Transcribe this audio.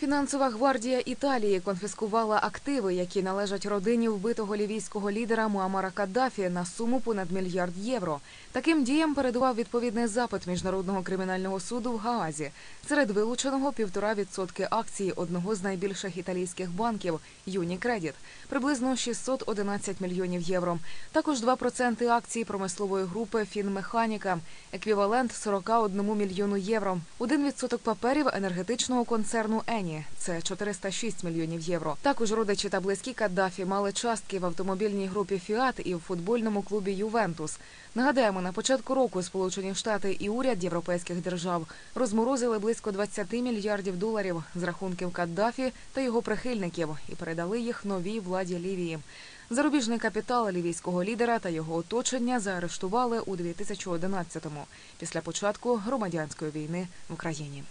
Фінансова гвардія Італії конфіскувала активи, які належать родині вбитого лівійського лідера Муамара Каддафі на суму понад мільярд євро. Таким діям передував відповідний запит міжнародного кримінального суду в Гаазі. Серед вилученого півтора відсотки акцій одного з найбільших італійських банків Юнікредіт, приблизно 611 мільйонів євро. Також 2% акцій промислової групи Фінмеханіка, еквівалент 41 мільйону євро. 1% паперів енергетичного концерну Ені це 406 мільйонів євро. Також родичі та близькі Каддафі мали частки в автомобільній групі Фіат і в футбольному клубі Ювентус. Нагадаємо, на початку року Сполучені Штати і уряд європейських держав розморозили близько 20 мільярдів доларів з рахунків Каддафі та його прихильників і передали їх новій владі Лівії. Зарубіжний капітал лівійського лідера та його оточення заарештували у 2011-му, після початку громадянської війни в Україні.